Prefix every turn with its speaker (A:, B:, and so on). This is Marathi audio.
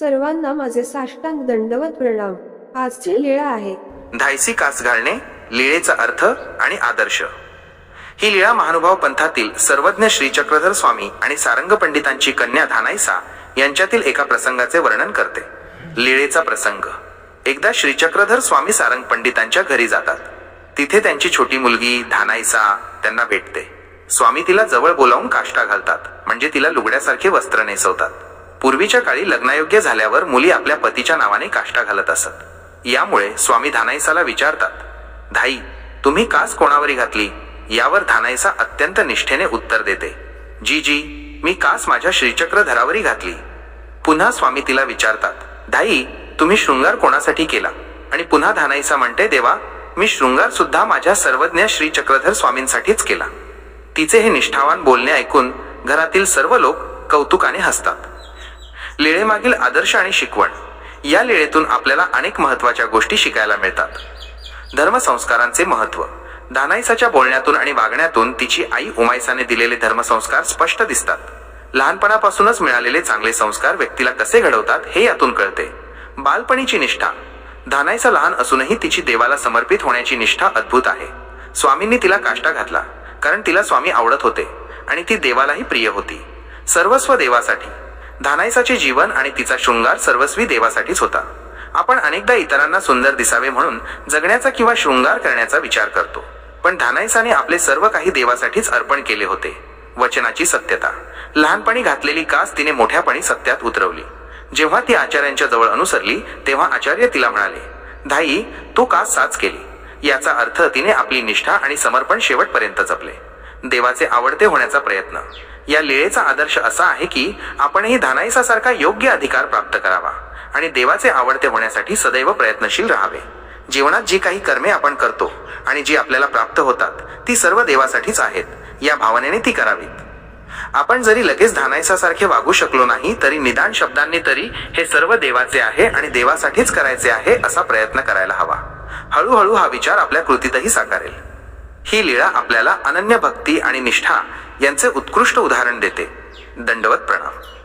A: सर्वांना माझे साष्टांग दंडवत प्रणाम. आजची लीळा आहे.
B: धायसी कास घालणे लीळेचा अर्थ आणि आदर्श. ही लीळा महानुभाव पंथातील सर्वज्ञ श्री चक्रधर स्वामी आणि सारंग पंडितांची कन्या धानाईसा यांच्यातील एका प्रसंगाचे वर्णन करते. लीळेचा प्रसंग. एकदा श्री चक्रधर स्वामी सारंग पंडितांच्या घरी जातात. तिथे त्यांची छोटी मुलगी धानाईसा त्यांना भेटते. स्वामी तिला जवळ बोलावून काष्टा घालतात म्हणजे तिला लुगड्यासारखे वस्त्र नेसवतात. पूर्वीच्या काळी लग्नायोग्य झाल्यावर मुली आपल्या पतीच्या नावाने काष्टा घालत असत. यामुळे स्वामी धानाईसाला विचारतात धाई तुम्ही कास कोणावरी घातली? यावर धानाईसा अत्यंत निष्ठेने उत्तर देते. जी जी मी कास माझ्या श्रीचक्रधरावरी घातली. पुन्हा स्वामी तिला विचारतात धाई तुम्ही शृंगार कोणासाठी केला? आणि पुन्हा धानाईसा म्हणते देवा मी शृंगार सुद्धा माझ्या सर्वज्ञ श्री चक्रधर स्वामींसाठीच केला. तिचे हे निष्ठावान बोलणे ऐकून घरातील सर्व लोक कौतुकाने हसतात. लेळेमागील आदर्श आणि शिकवण. या लेळेतून आपल्याला अनेक महत्त्वाच्या गोष्टी शिकायला मिळतात. धर्मसंस्कारांचे महत्त्व धानाईसाच्या बोलण्यातून आणि वागण्यातून तिची आई उमायसाने दिलेले धर्मसंस्कार स्पष्ट दिसतात. लहानपणापासूनच मिळालेले चांगले संस्कार व्यक्तीला कसे घडवतात हे यातून कळते. बालपणीची निष्ठा. धानाईसा लहान असूनही तिची देवाला समर्पित होण्याची निष्ठा अद्भुत आहे. स्वामींनी तिला काष्टा घातला कारण तिला स्वामी आवडत होते आणि ती देवालाही प्रिय होती. सर्वस्व देवासाठी. धानायसाचे जीवन आणि तिचा शृंगार सर्वस्वी देवासाठीच होता. आपण अनेकदा इतरांना सुंदर दिसावे म्हणून जगण्याचा किंवा शृंगार करण्याचा विचार करतो. पण धानायसाने आपले सर्व काही देवासाठीच अर्पण केले होते. वचनाची सत्यता. लहानपणी घातलेली कास तिने मोठ्यापणी सत्यात उतरवली. जेव्हा ती आचार्यांच्या जवळ अनुसरली तेव्हा आचार्य तिला म्हणाले धाई तू कास साच केली. याचा अर्थ तिने आपली निष्ठा आणि समर्पण शेवटपर्यंत जपले. देवाचे आवडते होण्याचा प्रयत्न. या लीळेचा आदर्श असा आहे की आपणही धानाईसासारखा योग्य अधिकार प्राप्त करावा आणि देवाचे आवडते होण्यासाठी सदैव प्रयत्नशील राहावे. जीवनात जी काही कर्मे आपण करतो आणि जी आपल्याला प्राप्त होतात ती सर्व देवासाठीच आहेत या भावनेने ती करावीत. आपण जरी लगेच धानायसासारखे वागू शकलो नाही तरी निदान शब्दांनी तरी हे सर्व देवाचे आहे आणि देवासाठीच करायचे आहे असा प्रयत्न करायला हवा. हळूहळू हा विचार आपल्या कृतीतही साकारेल. ही लीळा आपल्याला अनन्य भक्ती आणि निष्ठा यांचे उत्कृष्ट उदाहरण देते. दंडवत प्रणाम.